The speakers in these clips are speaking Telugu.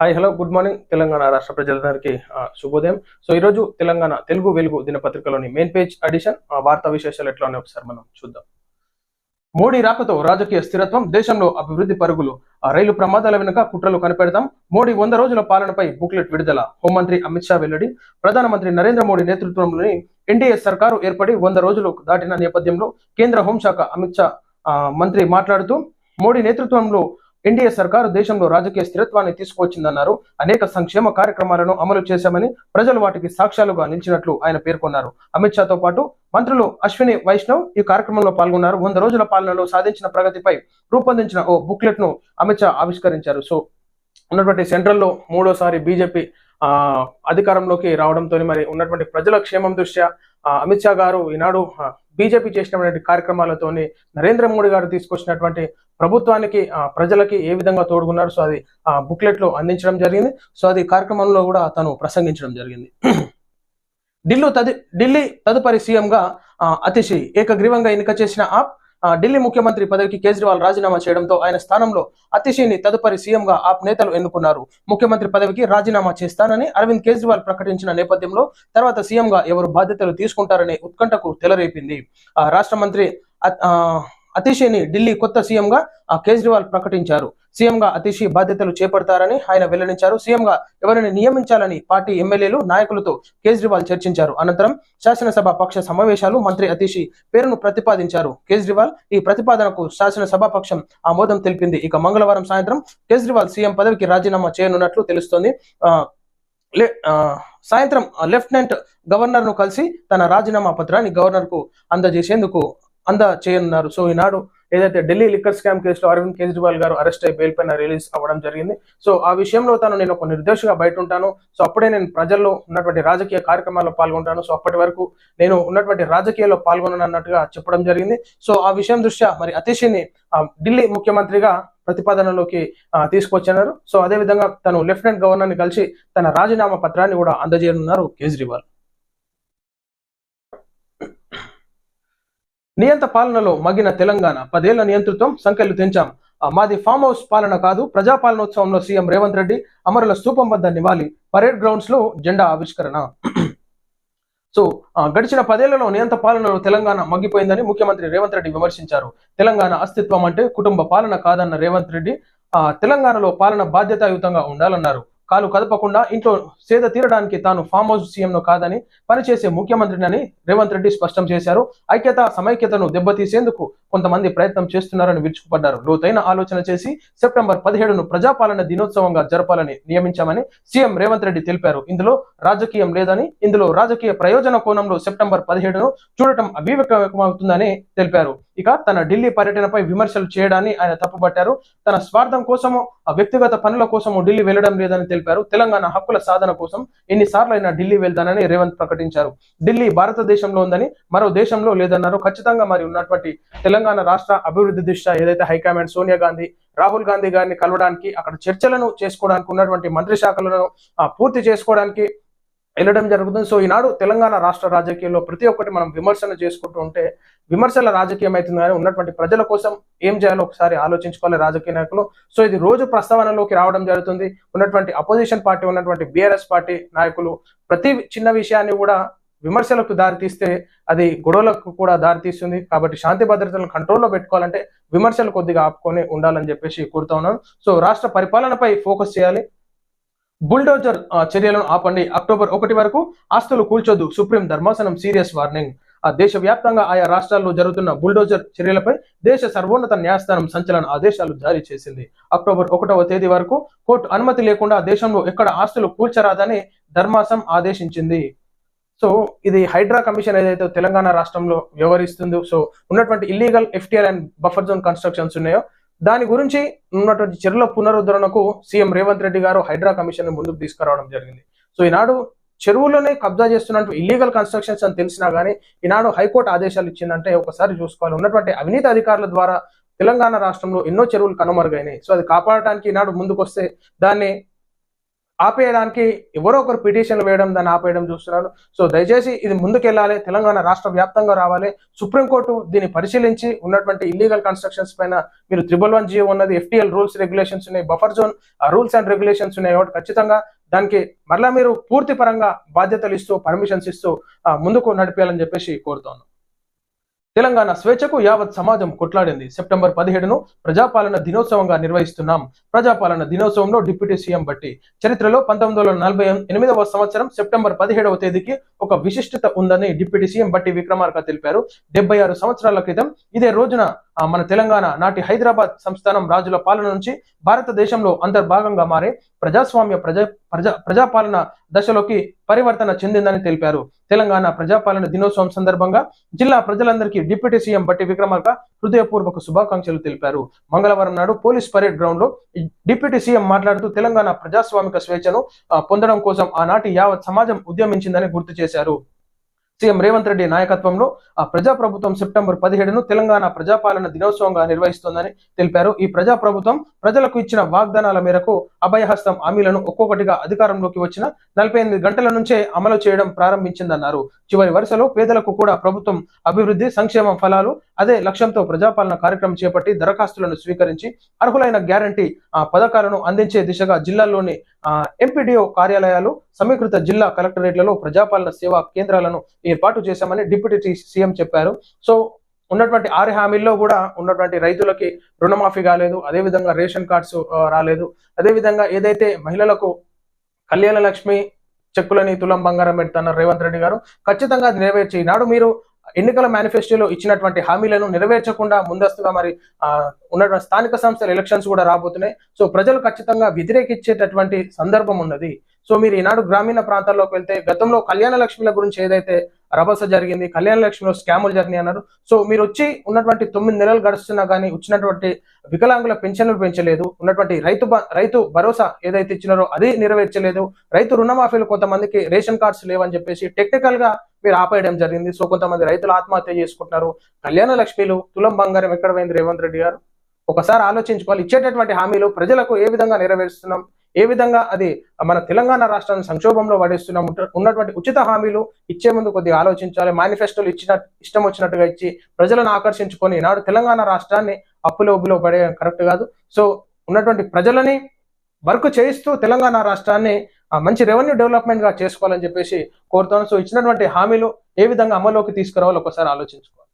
Hi hello good morning Telangana రాష్ట్ర ప్రజలందరికీ శుభోదయం. సో ఈరోజు తెలంగాణ తెలుగు వెలుగు దినపత్రికలోని మెయిన్ పేజ్ అడిషన్ వార్తా విశేషాలు ఎట్లా ఉన్నాయి ఒకసారి మనం చూద్దాం. మోడీ రాకతో రాజకీయ స్థిరత్వం దేశంలో అభివృద్ధి పరుగులు ఆ రైలు ప్రమాదాల వెనుక కుట్రలు కనిపెడతాం మోడీ వంద రోజుల పాలనపై బుక్లెట్ విడుదల హోంమంత్రి అమిత్ షా వెల్లడి ప్రధానమంత్రి నరేంద్ర మోడీ నేతృత్వంలోని ఎన్డీఏ సర్కారు ఏర్పడి వంద రోజులు దాటిన నేపథ్యంలో కేంద్ర హోంశాఖ అమిత్ షా మంత్రి మాట్లాడుతూ మోడీ నేతృత్వంలో ఎన్డీఏ సర్కారు దేశంలో రాజకీయ స్థిరత్వాన్ని తీసుకువచ్చిందన్నారు. అనేక సంక్షేమ కార్యక్రమాలను అమలు చేశామని ప్రజలు వాటికి సాక్ష్యాలుగా నిలిచినట్లు ఆయన పేర్కొన్నారు. అమిత్ షాతో పాటు మంత్రులు అశ్విని వైష్ణవ్ ఈ కార్యక్రమంలో పాల్గొన్నారు. వంద రోజుల పాలనలో సాధించిన ప్రగతిపై రూపొందించిన ఓ బుక్లెట్ను అమిత్ షా ఆవిష్కరించారు. సో ఉన్నటువంటి సెంట్రల్లో మూడోసారి బీజేపీ అధికారంలోకి రావడంతో మరి ఉన్నటువంటి ప్రజల క్షేమం దృష్ట్యా అమిత్ షా గారు ఈనాడు బీజేపీ చేసినటువంటి కార్యక్రమాలతోని నరేంద్ర మోడీ గారు తీసుకొచ్చినటువంటి ప్రభుత్వానికి ప్రజలకి ఏ విధంగా తోడుకున్నారు సో అది ఆ బుక్లెట్లో అందించడం జరిగింది. సో అది కార్యక్రమంలో కూడా తను ప్రసంగించడం జరిగింది. ఢిల్లీ తది ఢిల్లీ తదుపరి సీఎంగా ఆ, అతిశి ఏకగ్రీవంగా ఎన్నిక చేసిన ఆప్ ఢిల్లీ ముఖ్యమంత్రి పదవికి కేజ్రీవాల్ రాజీనామా చేయడంతో ఆయన స్థానంలో అతిశీని తదుపరి సీఎంగా ఆప్ నేతలు ఎన్నుకున్నారు. ముఖ్యమంత్రి పదవికి రాజీనామా చేస్తానని అరవింద్ కేజ్రీవాల్ ప్రకటించిన నేపథ్యంలో తర్వాత సీఎంగా ఎవరు బాధ్యతలు తీసుకుంటారనే ఉత్కంఠకు తెలరేపింది. ఆ, రాష్ట్ర మంత్రి ఆ, అతిషిని ఢిల్లీ కొత్త సీఎంగా కేజ్రీవాల్ ప్రకటించారు. సీఎంగా అతిషి బాధ్యతలు చేపడతారని ఆయన వెల్లడించారు. సీఎంగా ఎవరిని నియమించాలని పార్టీ ఎమ్మెల్యేలు నాయకులతో కేజ్రీవాల్ చర్చించారు. అనంతరం శాసనసభ పక్ష సమావేశాలు మంత్రి అతిషి పేరును ప్రతిపాదించారు. కేజ్రీవాల్ ఈ ప్రతిపాదనకు శాసనసభ పక్షం ఆమోదం తెలిపింది. ఇక మంగళవారం సాయంత్రం కేజ్రీవాల్ సీఎం పదవికి రాజీనామా చేయనున్నట్లు తెలుస్తోంది. ఆ, లే- సాయంత్రం లెఫ్టినెంట్ గవర్నర్ను కలిసి తన రాజీనామా పత్రాన్ని గవర్నర్కు అందజేసేందుకు అంద చేయనున్నారు. సో ఈనాడు ఏదైతే ఢిల్లీ లిక్కర్ స్కామ్ కేసులో అరవింద్ కేజ్రీవాల్ గారు అరెస్ట్ అయ్యి బెయిల్ పైన రిలీజ్ అవ్వడం జరిగింది. సో ఆ విషయంలో తాను నేను ఒక నిర్దేశగా బయట ఉంటాను సో అప్పుడే నేను ప్రజల్లో ఉన్నటువంటి రాజకీయ కార్యక్రమాల్లో పాల్గొంటాను. సో అప్పటి వరకు నేను ఉన్నటువంటి రాజకీయాల్లో పాల్గొనను అన్నట్టుగా చెప్పడం జరిగింది. సో ఆ విషయం దృష్ట్యా మరి అతిశిని ఢిల్లీ ముఖ్యమంత్రిగా ప్రతిపాదనలోకి తీసుకొచ్చినారు. సో అదే విధంగా తను లెఫ్టినెంట్ గవర్నర్ని కలిసి తన రాజీనామా పత్రాన్ని కూడా అందజేయనున్నారు కేజ్రీవాల్. నియంత పాలనలో మగిన తెలంగాణ పదేళ్ళ నియంతృత్వం సంఖ్యలు తెంచాం. మాది ఫామ్ హౌస్ పాలన కాదు ప్రజాపాలనోత్సవంలో సీఎం రేవంత్ రెడ్డి అమరుల స్థూపం వద్ద నివాళి పరేడ్ గ్రౌండ్స్లో జెండా ఆవిష్కరణ. సో గడిచిన పదేళ్ళలో నియంత పాలనలో తెలంగాణ మగ్గిపోయిందని ముఖ్యమంత్రి రేవంత్ రెడ్డి విమర్శించారు. తెలంగాణ అస్తిత్వం అంటే కుటుంబ పాలన కాదన్న రేవంత్ రెడ్డి ఆ, తెలంగాణలో పాలన బాధ్యతాయుతంగా ఉండాలన్నారు. కాలు కదపకుండా ఇంట్లో సేద తీరడానికి తాను ఫామ్ హౌస్ సీఎంను కాదని పనిచేసే ముఖ్యమంత్రిని రేవంత్ రెడ్డి స్పష్టం చేశారు. ఐక్యత సమైక్యతను దెబ్బతీసేందుకు కొంతమంది ప్రయత్నం చేస్తున్నారని విరుచుకుపడ్డారు. లోతైన ఆలోచన చేసి సెప్టెంబర్ పదిహేడును ప్రజాపాలన దినోత్సవంగా జరపాలని నియమించామని సీఎం రేవంత్ రెడ్డి తెలిపారు. ఇందులో రాజకీయం లేదని ఇందులో రాజకీయ ప్రయోజన కోణంలో సెప్టెంబర్ పదిహేడును చూడటం అవివేకమవుతుందని తెలిపారు. ఇక తన ఢిల్లీ పర్యటనపై విమర్శలు చేయడాన్ని ఆయన తప్పుపట్టారు తన స్వార్థం కోసము ఆ వ్యక్తిగత పనుల కోసము ఢిల్లీ వెళ్ళడం లేదని తెలిపారు. తెలంగాణ హక్కుల సాధన కోసం ఎన్నిసార్లు అయినా ఢిల్లీ వెళ్తానని రేవంత్ ప్రకటించారు. ఢిల్లీ భారతదేశంలో ఉందని మరో దేశంలో లేదన్నారు. ఖచ్చితంగా మరి ఉన్నటువంటి తెలంగాణ రాష్ట్ర అభివృద్ధి దృష్ట్యా ఏదైతే హైకమాండ్ సోనియా గాంధీ రాహుల్ గాంధీ గారిని కలవడానికి అక్కడ చర్చలను చేసుకోవడానికి ఉన్నటువంటి మంత్రి శాఖలను పూర్తి చేసుకోవడానికి వెళ్ళడం జరుగుతుంది. సో ఈనాడు తెలంగాణ రాష్ట్ర రాజకీయాల్లో ప్రతి ఒక్కటి మనం విమర్శన చేసుకుంటూ ఉంటే విమర్శల రాజకీయం అవుతుంది కానీ ఉన్నటువంటి ప్రజల కోసం ఏం చేయాలో ఒకసారి ఆలోచించుకోవాలి రాజకీయ నాయకులు. సో ఇది రోజు ప్రస్తావనలోకి రావడం జరుగుతుంది. ఉన్నటువంటి అపోజిషన్ పార్టీ ఉన్నటువంటి బీఆర్ఎస్ పార్టీ నాయకులు ప్రతి చిన్న విషయాన్ని కూడా విమర్శలకు దారితీస్తే అది గొడవలకు కూడా దారితీస్తుంది కాబట్టి శాంతి భద్రతలను కంట్రోల్లో పెట్టుకోవాలంటే విమర్శలు కొద్దిగా ఆపుకొని ఉండాలని చెప్పేసి కోరుతా ఉన్నాను. సో రాష్ట్ర పరిపాలనపై ఫోకస్ చేయాలి. బుల్డోజర్ ఆ, చర్యలను ఆపండి. అక్టోబర్ ఒకటి వరకు ఆస్తులు కూల్చొద్దు. సుప్రీం ధర్మాసనం సీరియస్ వార్నింగ్ ఆ దేశవ్యాప్తంగా ఆయా రాష్ట్రాల్లో జరుగుతున్న బుల్డోజర్ చర్యలపై దేశ సర్వోన్నత న్యాయస్థానం సంచలన ఆదేశాలు జారీ చేసింది. అక్టోబర్ ఒకటవ తేదీ వరకు కోర్టు అనుమతి లేకుండా దేశంలో ఎక్కడ ఆస్తులు కూల్చరాదని ధర్మాసం ఆదేశించింది. సో ఇది హైడ్రా కమిషన్ ఏదైతే తెలంగాణ రాష్ట్రంలో వ్యవహరిస్తుందో సో ఉన్నటువంటి illegal FTR and buffer zone constructions ఉన్నాయో దాని గురించి ఉన్నటువంటి చెరువుల పునరుద్ధరణకు సీఎం రేవంత్ రెడ్డి గారు హైడ్రా కమిషన్ ముందుకు తీసుకురావడం జరిగింది. సో ఈనాడు చెరువులోనే కబ్జా చేస్తున్నట్టు ఇల్లీగల్ కన్స్ట్రక్షన్స్ అని తెలిసినా కానీ ఈనాడు హైకోర్టు ఆదేశాలు ఇచ్చిందంటే ఒకసారి చూసుకోవాలి. ఉన్నటువంటి అవినీతి అధికారుల ద్వారా తెలంగాణ రాష్ట్రంలో ఎన్నో చెరువులు కనుమరుగైనాయి. సో అది కాపాడటానికి ఈనాడు ముందుకొస్తే దాన్ని ఆపేయడానికి ఎవరో ఒకరు పిటిషన్లు వేయడం దాన్ని ఆపేయడం చూస్తున్నారు. సో దయచేసి ఇది ముందుకెళ్ళాలి. తెలంగాణ రాష్ట్ర వ్యాప్తంగా రావాలి. సుప్రీంకోర్టు దీన్ని పరిశీలించి ఉన్నటువంటి ఇల్లీగల్ కన్స్ట్రక్షన్స్ పైన మీరు త్రిబుల్ వన్ జియో ఉన్నది ఎఫ్టీఎల్ రూల్స్ రెగ్యులేషన్స్ ఉన్నాయి buffer zone rules and regulations ఉన్నాయి కాబట్టి ఖచ్చితంగా దానికి మరలా మీరు పూర్తి పరంగా బాధ్యతలు ఇస్తూ పర్మిషన్స్ ఇస్తూ ముందుకు నడిపేయాలని చెప్పేసి కోరుతాను తెలంగాణ స్వేచ్ఛకు యావత్ సమాజం కొట్లాడింది. సెప్టెంబర్ పదిహేడును ప్రజాపాలన దినోత్సవంగా నిర్వహిస్తున్నాం. ప్రజాపాలన దినోత్సవంలో డిప్యూటీ సీఎం బట్టి. చరిత్రలో పంతొమ్మిది వందల నలభై ఎనిమిదవ సంవత్సరం సెప్టెంబర్ పదిహేడవ తేదీకి ఒక విశిష్టత ఉందని డిప్యూటీ సీఎం బట్టి విక్రమార్క తెలిపారు. డెబ్బై ఆరు సంవత్సరాల క్రితం ఇదే రోజున మన తెలంగాణ నాటి హైదరాబాద్ సంస్థానం రాజుల పాలన నుంచి భారతదేశంలో అంతర్భాగంగా మారే ప్రజాస్వామ్య ప్రజా ప్రజా ప్రజాపాలన దశలోకి పరివర్తన చెందిందని తెలిపారు. తెలంగాణ ప్రజాపాలన దినోత్సవం సందర్భంగా జిల్లా ప్రజలందరికీ డిప్యూటీ సీఎం బట్టి విక్రమార్క హృదయపూర్వక శుభాకాంక్షలు తెలిపారు. మంగళవారం నాడు పోలీస్ పరేడ్ గ్రౌండ్లో డిప్యూటీ సీఎం మాట్లాడుతూ తెలంగాణ ప్రజాస్వామిక స్వేచ్ఛను పొందడం కోసం ఆనాటి యావత్ సమాజం ఉద్యమించిందని గుర్తు చేశారు. సీఎం రేవంత్ రెడ్డి నాయకత్వంలో ఆ ప్రజాప్రభుత్వం సెప్టెంబర్ పదిహేడును తెలంగాణ ప్రజాపాలన దినోత్సవంగా నిర్వహిస్తోందని తెలిపారు. ఈ ప్రజాప్రభుత్వం ప్రజలకు ఇచ్చిన వాగ్దానాల మేరకు అభయహస్తం హామీలను ఒక్కొక్కటిగా అధికారంలోకి వచ్చిన నలభై గంటల నుంచే అమలు చేయడం ప్రారంభించిందన్నారు. చివరి వరుసలో పేదలకు కూడా ప్రభుత్వం అభివృద్ధి సంక్షేమం ఫలాలు అదే లక్ష్యంతో ప్రజాపాలన కార్యక్రమం చేపట్టి దరఖాస్తులను స్వీకరించి అర్హులైన గ్యారంటీ ఆ పథకాలను అందించే దిశగా జిల్లాల్లోని ఎంపీడీఓ కార్యాలయాలు సమీకృత జిల్లా కలెక్టరేట్లలో ప్రజాపాలన సేవా కేంద్రాలను ఏర్పాటు చేశామని డిప్యూటీ సీఎం చెప్పారు. సో ఉన్నటువంటి ఆరు హామీల్లో కూడా ఉన్నటువంటి రైతులకి రుణమాఫీ కాలేదు అదేవిధంగా రేషన్ కార్డ్స్ రాలేదు. అదేవిధంగా ఏదైతే మహిళలకు కళ్యాణ లక్ష్మి చెక్కులని తులం బంగారం పెడుతున్నారు రేవంత్ రెడ్డి గారు ఖచ్చితంగా అది నెరవేర్చి ఈనాడు మీరు ఎన్నికల మేనిఫెస్టోలో ఇచ్చినటువంటి హామీలను నెరవేర్చకుండా ముందస్తుగా మరి ఉన్నటువంటి స్థానిక సంస్థల ఎలక్షన్స్ కూడా రాబోతున్నాయి. సో ప్రజలు ఖచ్చితంగా వ్యతిరేకించేటటువంటి సందర్భం ఉన్నది. సో మీరు ఈనాడు గ్రామీణ ప్రాంతాల్లోకి వెళ్తే గతంలో కళ్యాణ లక్ష్మిల గురించి ఏదైతే రభస జరిగింది కళ్యాణ లక్ష్మిలో స్కాములు జరిగినాయి అన్నారు. సో మీరు వచ్చి ఉన్నటువంటి తొమ్మిది నెలలు గడుస్తున్నా కానీ వచ్చినటువంటి వికలాంగుల పెన్షన్లు పెంచలేదు. ఉన్నటువంటి రైతు రైతు భరోసా ఏదైతే ఇచ్చినారో అది నెరవేర్చలేదు. రైతు రుణమాఫీలు కొంతమందికి రేషన్ కార్డ్స్ లేవని చెప్పేసి టెక్నికల్గా మీరు ఆపేయడం జరిగింది. సో కొంతమంది రైతులు ఆత్మహత్య చేసుకుంటున్నారు. కళ్యాణ లక్ష్మిలు తులం బంగారం ఎక్కడ పోయింది రేవంత్ రెడ్డి గారు? ఒకసారి ఆలోచించుకోవాలి. ఇచ్చేటటువంటి హామీలు ప్రజలకు ఏ విధంగా నెరవేరుస్తున్నాం? ఏ విధంగా అది మన తెలంగాణ రాష్ట్రాన్ని సంక్షోభంలో పడేస్తున్నాం ఉన్నటువంటి ఉచిత హామీలు ఇచ్చే ముందు కొద్దిగా ఆలోచించాలి. మేనిఫెస్టోలు ఇచ్చిన ఇష్టం వచ్చినట్టుగా ఇచ్చి ప్రజలను ఆకర్షించుకొని నాడు తెలంగాణ రాష్ట్రాన్ని అప్పులో ఉబ్బులో పడే కరెక్ట్ కాదు. సో ఉన్నటువంటి ప్రజలని వర్క్ చేయిస్తూ తెలంగాణ రాష్ట్రాన్ని మంచి రెవెన్యూ డెవలప్మెంట్గా చేసుకోవాలని చెప్పేసి కోరుతాను సో ఇచ్చినటువంటి హామీలు ఏ విధంగా అమల్లోకి తీసుకురావాలో ఒకసారి ఆలోచించుకోవాలి.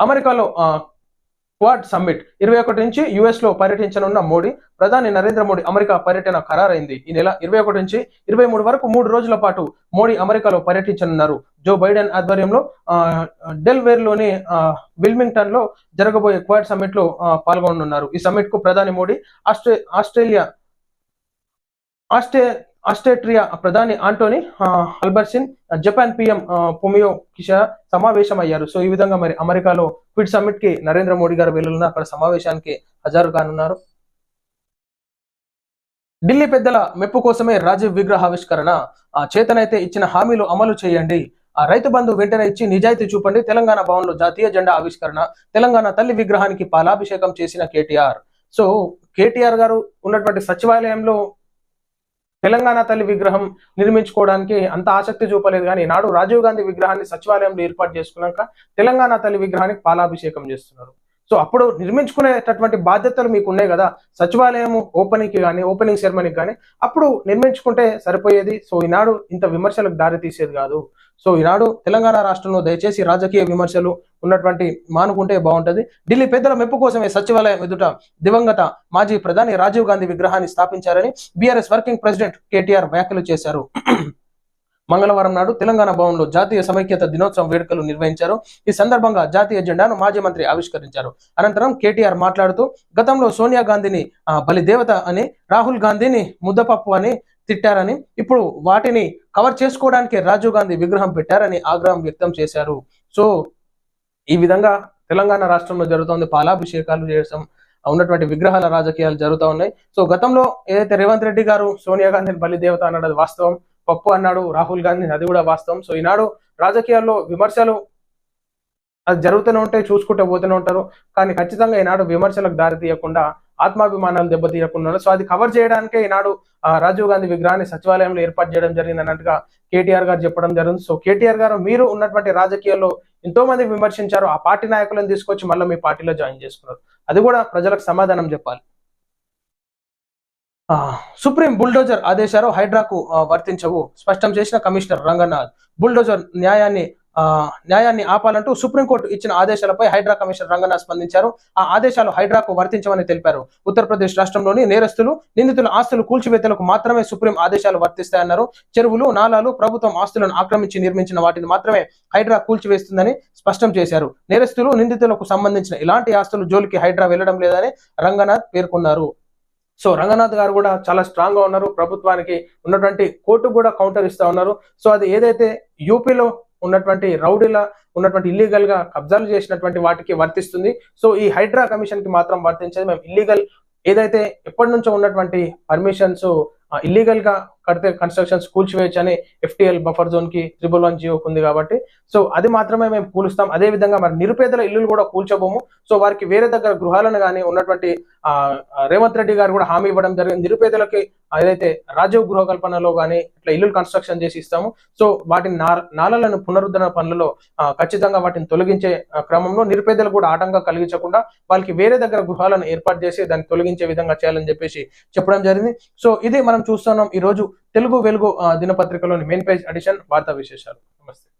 అమెరికాలో ఆ, క్వాడ్ సమ్మిట్. ఇరవై ఒకటి నుంచి యుఎస్లో పర్యటించనున్న మోడీ ప్రధాని నరేంద్ర మోడీ అమెరికా పర్యటన ఖరారైంది. ఈ నెల ఇరవై ఒకటి నుంచి ఇరవై మూడు వరకు మూడు రోజుల పాటు మోడీ అమెరికాలో పర్యటించనున్నారు. జో బైడెన్ ఆధ్వర్యంలో ఆ, డెల్వేర్లోని విల్మింగ్టన్లో జరగబోయే క్వాడ్ సమ్మిట్లో పాల్గొననున్నారు. ఈ సమ్మిట్కు ప్రధాని మోడీ ఆస్ట్రే ఆస్ట్రేలియా ఆస్ట్రే ఆస్ట్రేట్రియా ప్రధాని Anthony Albanese Japan PM Fumio కిషా సమావేశమయ్యారు. సో ఈ విధంగా మరి అమెరికాలో క్విడ్ సమ్మిట్కి నరేంద్ర మోడీ గారు వెళ్ళిన అక్కడ సమావేశానికి హాజరు కానున్నారు. ఢిల్లీ పెద్దల మెప్పు కోసమే రాజీవ్ విగ్రహావిష్కరణ. ఆ చేతనైతే ఇచ్చిన హామీలు అమలు చేయండి. ఆ రైతు బంధు వెంటనే ఇచ్చి నిజాయితీ చూపండి. తెలంగాణ భవన్లో జాతీయ జెండా ఆవిష్కరణ. తెలంగాణ తల్లి విగ్రహానికి పాలాభిషేకం చేసిన కేటీఆర్. సో కేటీఆర్ గారు ఉన్నటువంటి సచివాలయంలో తెలంగాణ తల్లి విగ్రహం నిర్మించుకోవడానికి అంత ఆసక్తి చూపలేదు కానీ నాడు రాజీవ్ గాంధీ విగ్రహాన్ని సచివాలయంలో ఏర్పాటు చేసుకున్నాక తెలంగాణ తల్లి విగ్రహానికి పాలాభిషేకం చేస్తున్నారు. సో అప్పుడు నిర్మించుకునేటటువంటి బాధ్యతలు మీకు ఉన్నాయి కదా. సచివాలయం ఓపెనింగ్కి కానీ ఓపెనింగ్ సెరమనీకి కానీ అప్పుడు నిర్మించుకుంటే సరిపోయేది. సో ఈనాడు ఇంత విమర్శలకు దారి తీసేది కాదు. సో ఈనాడు తెలంగాణ రాష్ట్రంలో దయచేసి రాజకీయ విమర్శలు ఉన్నటువంటి మానుకుంటే బాగుంటది. ఢిల్లీ పెద్దల మెప్పు కోసమే సచివాలయం ఎదుట దివంగత మాజీ ప్రధాని రాజీవ్ గాంధీ విగ్రహాన్ని స్థాపించారని బీఆర్ఎస్ వర్కింగ్ ప్రెసిడెంట్ కేటీఆర్ వ్యాఖ్యలు చేశారు. మంగళవారం నాడు తెలంగాణ భవన్లో జాతీయ సమైక్యత దినోత్సవం వేడుకలు నిర్వహించారు. ఈ సందర్భంగా జాతీయ జెండాను మాజీ మంత్రి ఆవిష్కరించారు. అనంతరం కేటీఆర్ మాట్లాడుతూ గతంలో సోనియా గాంధీని బలిదేవత అని రాహుల్ గాంధీని ముద్దపప్పు అని తిట్టారని ఇప్పుడు వాటిని కవర్ చేసుకోవడానికి రాజీవ్ గాంధీ విగ్రహం పెట్టారని ఆగ్రహం వ్యక్తం చేశారు. సో ఈ విధంగా తెలంగాణ రాష్ట్రంలో జరుగుతోంది. పాలాభిషేకాలు చేయడం ఉన్నటువంటి విగ్రహాల రాజకీయాలు జరుగుతూ ఉన్నాయి. సో గతంలో ఏదైతే రేవంత్ రెడ్డి గారు సోనియా గాంధీని బలిదేవత అన్నది వాస్తవం పప్పు అన్నాడు రాహుల్ గాంధీ అది కూడా వాస్తవం. సో ఈనాడు రాజకీయాల్లో విమర్శలు అది జరుగుతూనే ఉంటాయి చూసుకుంటూ పోతూనే ఉంటారు. కానీ ఖచ్చితంగా ఈనాడు విమర్శలకు దారి తీయకుండా ఆత్మాభిమానాలు దెబ్బతీయకుండా సో అది కవర్ చేయడానికే ఈనాడు రాజీవ్ గాంధీ విగ్రహాన్ని సచివాలయంలో ఏర్పాటు చేయడం జరిగింది అన్నట్టుగా కేటీఆర్ గారు చెప్పడం జరిగింది. సో కేటీఆర్ గారు మీరు ఉన్నటువంటి రాజకీయాల్లో ఎంతో మంది విమర్శించారు ఆ పార్టీ నాయకులను తీసుకొచ్చి మళ్ళీ మీ పార్టీలో జాయిన్ చేసుకున్నారు. అది కూడా ప్రజలకు సమాధానం చెప్పాలి. సుప్రీం బుల్డోజర్ ఆదేశాలు హైడ్రాకు వర్తించవు. స్పష్టం చేసిన కమిషనర్ రంగనాథ్ బుల్డోజర్ న్యాయాన్ని ఆ, న్యాయాన్ని ఆపాలంటూ సుప్రీంకోర్టు ఇచ్చిన ఆదేశాలపై హైడ్రా కమిషనర్ రంగనాథ్ స్పందించారు. ఆ ఆదేశాలు హైడ్రాకు వర్తించవని తెలిపారు. ఉత్తరప్రదేశ్ రాష్ట్రంలోని నేరస్తులు నిందితుల ఆస్తులు కూల్చివేతలకు మాత్రమే సుప్రీం ఆదేశాలు వర్తిస్తాయన్నారు. చెరువులు నాలాలు ప్రభుత్వం ఆస్తులను ఆక్రమించి నిర్మించిన వాటిని మాత్రమే హైడ్రా కూల్చివేస్తుందని స్పష్టం చేశారు. నేరస్తులు నిందితులకు సంబంధించిన ఇలాంటి ఆస్తులు జోలికి హైడ్రా వెళ్ళడం లేదని రంగనాథ్ పేర్కొన్నారు. సో రంగనాథ్ గారు కూడా చాలా స్ట్రాంగ్గా ఉన్నారు. ప్రభుత్వానికి ఉన్నటువంటి కోర్టు కూడా కౌంటర్ ఇస్తా ఉన్నారు. సో అది ఏదైతే యూపీలో ఉన్నటువంటి రౌడీల ఉన్నటువంటి ఇల్లీగల్గా కబ్జాలు చేసినటువంటి వాటికి వర్తిస్తుంది. సో ఈ హైడ్రా కమిషన్కి మాత్రం వర్తించేది మేము ఇల్లీగల్ ఏదైతే ఎప్పటి నుంచో ఉన్నటువంటి పర్మిషన్స్ ఇల్లీగల్గా కడితే కన్స్ట్రక్షన్స్ కూల్చివేయచ్చు అని ఎఫ్టిఎల్ బఫర్ జోన్కి త్రిబుల్ వన్ జియోకి ఉంది కాబట్టి. సో అది మాత్రమే మేము కూలుస్తాం. అదే విధంగా మరి నిరుపేదల ఇల్లులు కూడా కూల్చబోము. సో వారికి వేరే దగ్గర గృహాలను కానీ ఉన్నటువంటి రేవంత్ రెడ్డి గారు కూడా హామీ ఇవ్వడం జరిగింది. నిరుపేదలకి ఏదైతే రాజీవ్ గృహ కల్పనలో కానీ ఇట్లా ఇల్లు కన్స్ట్రక్షన్ చేసి ఇస్తాము. సో వాటిని నా నాలలను పునరుద్ధరణ పనులలో ఖచ్చితంగా వాటిని తొలగించే క్రమంలో నిరుపేదలు కూడా ఆటంకం కలిగించకుండా వాళ్ళకి వేరే దగ్గర గృహాలను ఏర్పాటు చేసి దాన్ని తొలగించే విధంగా చేయాలని చెప్పేసి చెప్పడం జరిగింది. సో ఇది మనం చూస్తున్నాం ఈ రోజు తెలుగు వెలుగు ఆ, దినపత్రికలోని మెయిన్ పేజ్ అడిషన్ వార్తా విశేషాలు. నమస్తే.